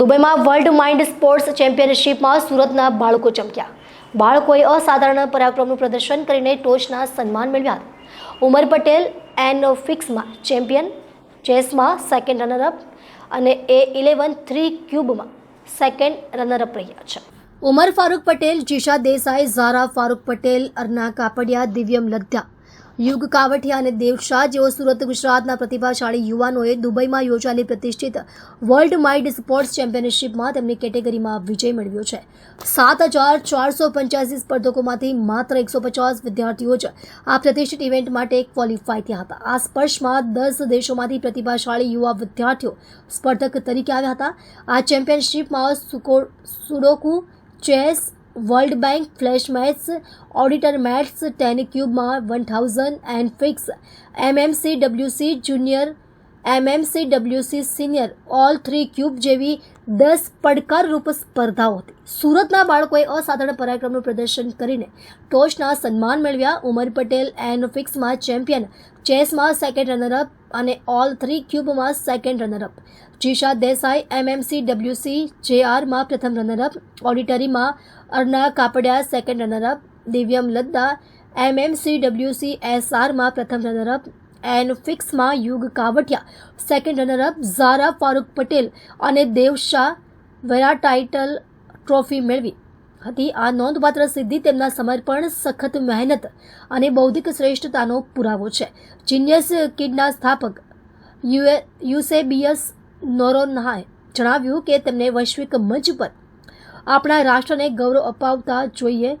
દુબઈમાં world mind sports ચેમ્પિયનશિપમાં સુરતના બાળકો ચમક્યા. બાળકોએ અસાધારણ પરાક્રમનું પ્રદર્શન કરીને ટોચના સન્માન મેળવ્યા ઉમર પટેલ, એન ફિક્સમાં ચેમ્પિયન, ચેસમાં સેકન્ડ રનરઅપ અને એ ઇલેવન થ્રી ક્યુબમાં સેકન્ડ રનરઅપ રહ્યા છે. ઉમર ફારૂક પટેલ, જીશા દેસાઈ, ઝારા ફારૂક પટેલ અર્ના કાપડિયા, દિવ્યમ લદ્યા યુગ કાવઠિયા અને દેવશાહ જેઓ સુરત, ગુજરાતના પ્રતિભાશાળી યુવાનોએ દુબઈમાં યોજાયેલી પ્રતિષ્ઠિત વર્લ્ડ માઇન્ડ સ્પોર્ટ્સ ચેમ્પિયનશિપમાં તેમની કેટેગરીમાં વિજય મેળવ્યો છે. સાત હજાર ચારસો પંચ્યાસી સ્પર્ધકોમાંથી માત્ર એકસો પચાસ વિદ્યાર્થીઓ જ આ પ્રતિષ્ઠિત ઇવેન્ટ માટે ક્વોલિફાય થયા હતા. આ સ્પર્શમાં દસ દેશોમાંથી પ્રતિભાશાળી યુવા વિદ્યાર્થીઓ સ્પર્ધક તરીકે આવ્યા હતા. આ ચેમ્પિયનશિપમાં sudoku, chess world bank flash maths auditor maths ટેનિક્યુબમાં one thousand and fix MMC WC junior MMC WC senior all three cube જેવી દસ પડકારરૂપ સ્પર્ધાઓ હતી. સુરતના બાળકોએ અસાધારણ પરાક્રમનું પ્રદર્શન કરીને ટોચના સન્માન મેળવ્યા. ઉમર પટેલ એન્ડ ફિક્સમાં ચેમ્પિયન, ચેસમાં સેકન્ડ રનરઅપ અને all three ક્યુબમાં second runner up Jisha Desai MMC WC જેઆરમાં પ્રથમ runner-up ઓડિટરીમાં Arna Kapadia second runner up Divyam Ladda MMC WC એસઆરમાં પ્રથમ રનરઅપ એન ફિક્સમાં Yug Kavatia. Second runner up Zara Farooq Patel અને Dev Shah title trophy મેળવી હતી. આ નોંધપાત્ર સિદ્ધિ તેમના સમર્પણ, સખત મહેનત અને બૌદ્ધિક શ્રેષ્ઠતાનો પુરાવો છે. જીનિયસ કિડના સ્થાપક યુએ, યુસેબિયસ નોરોનહાએ જણાવ્યું કે તેમને વૈશ્વિક મંચ પર આપણા રાષ્ટ્રને ગૌરવ અપાવતા જોઈએ.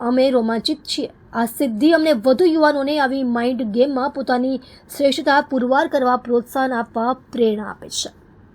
અમે રોમાંચિત છીએ. આ સિદ્ધિ અમને વધુ યુવાનોને આવી માઇન્ડ ગેમમાં પોતાની શ્રેષ્ઠતા પુરવાર કરવા પ્રોત્સાહન આપવા પ્રેરણા આપે છે.